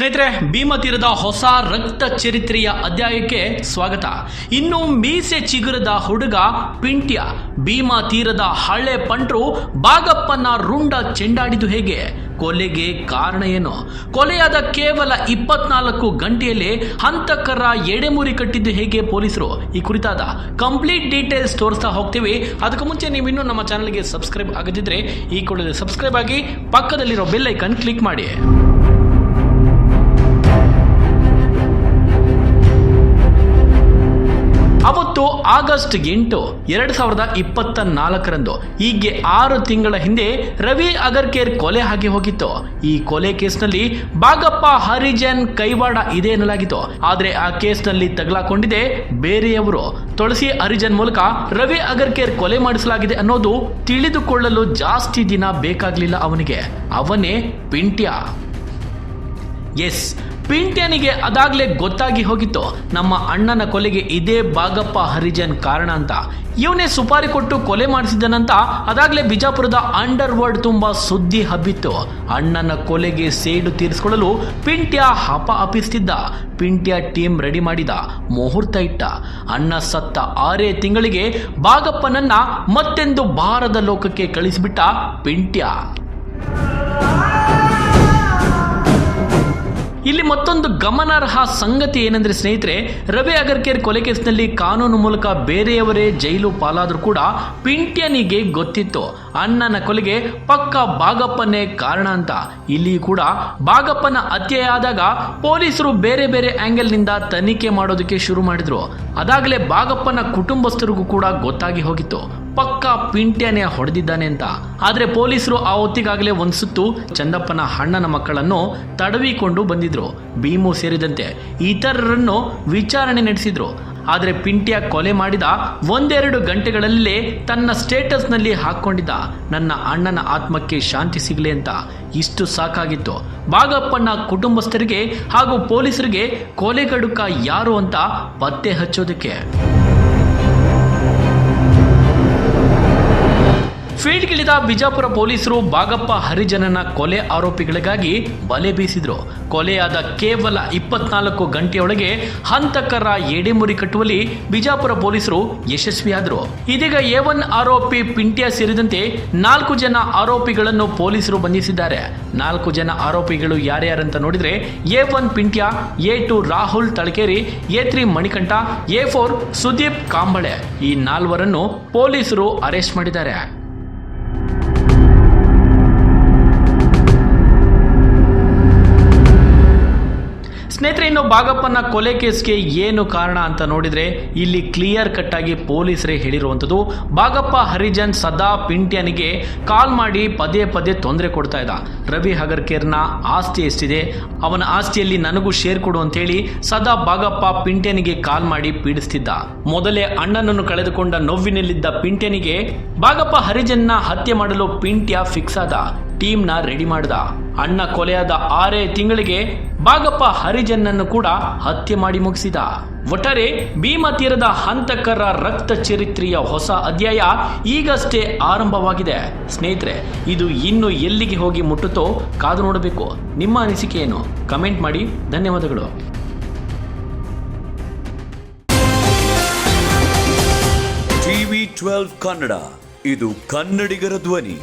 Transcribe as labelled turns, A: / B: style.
A: ಸ್ನೇಹಿತರೆ ಭೀಮತೀರದ ಹೊಸ ರಕ್ತ ಚರಿತ್ರೆಯ ಅಧ್ಯಾಯಕ್ಕೆ ಸ್ವಾಗತ. ಇನ್ನು ಮೀಸೆ ಚಿಗುರದ ಹುಡುಗ ಪಿಂಟ್ಯ, ಭೀಮ ತೀರದ ಹಳೆ ಪಂಟ್ರು ಬಾಗಪ್ಪನ ರುಂಡ ಚೆಂಡಾಡಿದು ಹೇಗೆ? ಕೊಲೆಗೆ ಕಾರಣ ಏನು? ಕೊಲೆಯಾದ ಕೇವಲ ಇಪ್ಪತ್ನಾಲ್ಕು ಗಂಟೆಯಲ್ಲಿ ಹಂತಕರ ಎಡೆಮುರಿ ಕಟ್ಟಿದ್ದು ಹೇಗೆ ಪೊಲೀಸರು? ಈ ಕುರಿತಾದ ಕಂಪ್ಲೀಟ್ ಡೀಟೇಲ್ಸ್ ತೋರಿಸ್ತಾ ಹೋಗ್ತೀವಿ. ಅದಕ್ಕೂ ಮುಂಚೆ ನೀವು ಇನ್ನೂ ನಮ್ಮ ಚಾನಲ್ಗೆ ಸಬ್ಸ್ಕ್ರೈಬ್ ಆಗದಿದ್ರೆ ಈ ಕೂಡಲೇ ಸಬ್ಸ್ಕ್ರೈಬ್ ಆಗಿ ಪಕ್ಕದಲ್ಲಿರೋ ಬೆಲ್ಲೈಕನ್ ಕ್ಲಿಕ್ ಮಾಡಿ. ಆಗಸ್ಟ್ ಎಂಟು ಎರಡ್ ಸಾವಿರದ ಇಪ್ಪತ್ತ ನಾಲ್ಕರಂದು ಹೀಗೆ ಆರು ತಿಂಗಳ ಹಿಂದೆ ರವಿ ಅಗರ್ಕೇರ್ ಕೊಲೆ ಆಗಿ ಹೋಗಿತ್ತು. ಈ ಕೊಲೆ ಕೇಸ್ನಲ್ಲಿ ಬಾಗಪ್ಪ, ಹರಿಜನ್, ಕೈವಾಡ ಇದೆ ಎನ್ನಲಾಗಿತ್ತು. ಆದ್ರೆ ಆ ಕೇಸ್ನಲ್ಲಿ ತಗಲಾಕೊಂಡಿದೆ ಬೇರೆಯವರು. ತುಳಸಿ ಹರಿಜನ್ ಮೂಲಕ ರವಿ ಅಗರ್ಕೇರ್ ಕೊಲೆ ಮಾಡಿಸಲಾಗಿದೆ ಅನ್ನೋದು ತಿಳಿದುಕೊಳ್ಳಲು ಜಾಸ್ತಿ ದಿನ ಬೇಕಾಗ್ಲಿಲ್ಲ ಅವನಿಗೆ. ಅವನೇ ಪಿಂಟ್ಯ. ಎಸ್ ಪಿಂಟ್ಯನಿಗೆ ಅದಾಗಲೇ ಗೊತ್ತಾಗಿ ಹೋಗಿತ್ತು. ನಮ್ಮ ಅಣ್ಣನ ಕೊಲೆಗೆ ಇದೇ ಬಾಗಪ್ಪ ಹರಿಜನ್ ಕಾರಣ ಅಂತ. ಇವನೇ ಸುಪಾರಿ ಕೊಟ್ಟು ಕೊಲೆ ಮಾಡಿಸಿದನಂತ ಅದಾಗಲೇ ಬಿಜಾಪುರದ ಅಂಡರ್ ವರ್ಲ್ಡ್ ತುಂಬಾ ಸುದ್ದಿ ಹಬ್ಬಿತ್ತು. ಅಣ್ಣನ ಕೊಲೆಗೆ ಸೇಡು ತೀರಿಸಿಕೊಳ್ಳಲು ಪಿಂಟ್ಯ ಹಪ ಅಪಿಸ್ತಿದ್ದ ಪಿಂಟ್ಯ ಟೀಮ್ ರೆಡಿ ಮಾಡಿದ. ಮುಹೂರ್ತ ಇಟ್ಟ. ಅಣ್ಣ ಸತ್ತ ಆರೇ ತಿಂಗಳಿಗೆ ಬಾಗಪ್ಪನನ್ನ ಮತ್ತೆಂದು ಭಾರದ ಲೋಕಕ್ಕೆ ಕಳಿಸಿಬಿಟ್ಟ ಪಿಂಟ್ಯ. ಇಲ್ಲಿ ಮತ್ತೊಂದು ಗಮನಾರ್ಹ ಸಂಗತಿ ಏನಂದ್ರೆ ಸ್ನೇಹಿತರೆ, ರವಿ ಅಗರ್ಕೇರ್ ಕೊಲೆ ಕೇಸ್ನಲ್ಲಿ ಕಾನೂನು ಮೂಲಕ ಬೇರೆಯವರೇ ಜೈಲು ಪಾಲಾದರೂ ಕೂಡ ಪಿಂಟ್ಯನಿಗೆ ಗೊತ್ತಿತ್ತು. ಅಣ್ಣನ ಕೊಲೆಗೆ ಪಕ್ಕ ಬಾಗಪ್ಪನೇ ಕಾರಣ ಅಂತ. ಇಲ್ಲಿ ಕೂಡ ಬಾಗಪ್ಪನ ಹತ್ಯೆಯಾದಾಗ ಪೊಲೀಸರು ಬೇರೆ ಬೇರೆ ಆಂಗಲ್ನಿಂದ ತನಿಖೆ ಮಾಡೋದಕ್ಕೆ ಶುರು ಮಾಡಿದ್ರು. ಅದಾಗಲೇ ಬಾಗಪ್ಪನ ಕುಟುಂಬಸ್ಥರಿಗೂ ಕೂಡ ಗೊತ್ತಾಗಿ ಹೋಗಿತ್ತು. ಪಕ್ಕ ಪಿಂಟ್ಯನೇ ಹೊಡೆದಿದ್ದಾನೆ ಅಂತ. ಆದ್ರೆ ಪೊಲೀಸರು ಆ ಹೊತ್ತಿಗಾಗಲೇ ಒಂದು ಸುತ್ತು ಚಂದಪ್ಪನ ಅಣ್ಣನ ಮಕ್ಕಳನ್ನು ತಡವಿಕೊಂಡು ಬಂದಿದ್ರು. ಭೀಮು ಸೇರಿದಂತೆ ಇತರರನ್ನು ವಿಚಾರಣೆ ನಡೆಸಿದ್ರು. ಆದರೆ ಪಿಂಟ್ಯ ಕೊಲೆ ಮಾಡಿದ ಒಂದೆರಡು ಗಂಟೆಗಳಲ್ಲೇ ತನ್ನ ಸ್ಟೇಟಸ್ನಲ್ಲಿ ಹಾಕ್ಕೊಂಡಿದ್ದ ನನ್ನ ಅಣ್ಣನ ಆತ್ಮಕ್ಕೆ ಶಾಂತಿ ಸಿಗಲಿ ಅಂತ ಇಷ್ಟು ಸಾಕಾಗಿತ್ತು. ಬಾಗಪ್ಪನ ಕುಟುಂಬಸ್ಥರಿಗೆ ಹಾಗೂ ಪೊಲೀಸರಿಗೆ ಕೊಲೆಗಡುಕ ಯಾರು ಅಂತ ಪತ್ತೆ ಹಚ್ಚೋದಕ್ಕೆ. ಫೀಲ್ಡ್ಗಿಳಿದ ಬಿಜಾಪುರ ಪೊಲೀಸರು ಬಾಗಪ್ಪ ಹರಿಜನನ ಕೊಲೆ ಆರೋಪಿಗಳಿಗಾಗಿ ಬಲೆ ಬೀಸಿದ್ರು. ಕೊಲೆಯಾದ ಕೇವಲ ಇಪ್ಪತ್ನಾಲ್ಕು ಗಂಟೆಯೊಳಗೆ ಹಂತಕರ ಎಡೆಮುರಿ ಕಟ್ಟುವಲ್ಲಿ ಬಿಜಾಪುರ ಪೊಲೀಸರು ಯಶಸ್ವಿಯಾದರು. ಇದೀಗ ಎ ಒನ್ ಆರೋಪಿ ಪಿಂಟ್ಯ ಸೇರಿದಂತೆ ನಾಲ್ಕು ಜನ ಆರೋಪಿಗಳನ್ನು ಪೊಲೀಸರು ಬಂಧಿಸಿದ್ದಾರೆ. ನಾಲ್ಕು ಜನ ಆರೋಪಿಗಳು ಯಾರ್ಯಾರಂತ ನೋಡಿದ್ರೆ A one Pintya, A two Rahul Talakeri, A three Manikanta, A four Sudeep Kamble ಈ ನಾಲ್ವರನ್ನು ಪೊಲೀಸರು ಅರೆಸ್ಟ್ ಮಾಡಿದ್ದಾರೆ. ಸ್ನೇಹಿತರೆ, ಇನ್ನು ಬಾಗಪ್ಪನ ಕೊಲೆ ಕೇಸ್ಗೆ ಏನು ಕಾರಣ ಅಂತ ನೋಡಿದ್ರೆ ಇಲ್ಲಿ ಕ್ಲಿಯರ್ ಕಟ್ ಆಗಿ ಪೊಲೀಸರೇ ಹೇಳಿರುವಂಥದ್ದು. ಬಾಗಪ್ಪ ಹರಿಜನ್ ಸದಾ ಪಿಂಟ್ಯನಿಗೆ ಕಾಲ್ ಮಾಡಿ ಪದೇ ಪದೇ ತೊಂದರೆ ಕೊಡ್ತಾ ಇದ್ದ. ರವಿ ಹಗರ್ಕೇರ್ನ ಆಸ್ತಿ ಎಷ್ಟಿದೆ? ಅವನ ಆಸ್ತಿಯಲ್ಲಿ ನನಗೂ ಶೇರ್ ಕೊಡು ಅಂತೇಳಿ ಸದಾ ಬಾಗಪ್ಪ ಪಿಂಟ್ಯನಿಗೆ ಕಾಲ್ ಮಾಡಿ ಪೀಡಿಸ್ತಿದ್ದ. ಮೊದಲೇ ಅಣ್ಣನನ್ನು ಕಳೆದುಕೊಂಡ ನೋವಿನಲ್ಲಿದ್ದ ಪಿಂಟ್ಯನಿಗೆ ಬಾಗಪ್ಪ ಹರಿಜನ್ನ ಹತ್ಯೆ ಮಾಡಲು ಪಿಂಟ್ಯ ಫಿಕ್ಸ್ ಆದ. ಟೀಮ್ನ ರೆಡಿ ಮಾಡಿದ. ಅಣ್ಣ ಕೊಲೆಯಾದ ಆರೇ ತಿಂಗಳಿಗೆ ಬಾಗಪ್ಪ ಹರಿಜನ್ನನ್ನು ಕೂಡ ಹತ್ಯೆ ಮಾಡಿ ಮುಗಿಸಿದ. ಒಟ್ಟಾರೆ ಭೀಮ ತೀರದ ಹಂತಕರ ರಕ್ತ ಚರಿತ್ರೆಯ ಹೊಸ ಅಧ್ಯಾಯ ಈಗಷ್ಟೇ ಆರಂಭವಾಗಿದೆ. ಸ್ನೇಹಿತರೆ, ಇದು ಇನ್ನು ಎಲ್ಲಿಗೆ ಹೋಗಿ ಮುಟ್ಟುತ್ತೋ ಕಾದು ನೋಡಬೇಕು. ನಿಮ್ಮ ಅನಿಸಿಕೆ ಏನು ಕಮೆಂಟ್ ಮಾಡಿ. ಧನ್ಯವಾದಗಳು.
B: ಟಿವಿ ಟ್ವೆಲ್ವ್ ಕನ್ನಡ, ಇದು ಕನ್ನಡಿಗರ ಧ್ವನಿ.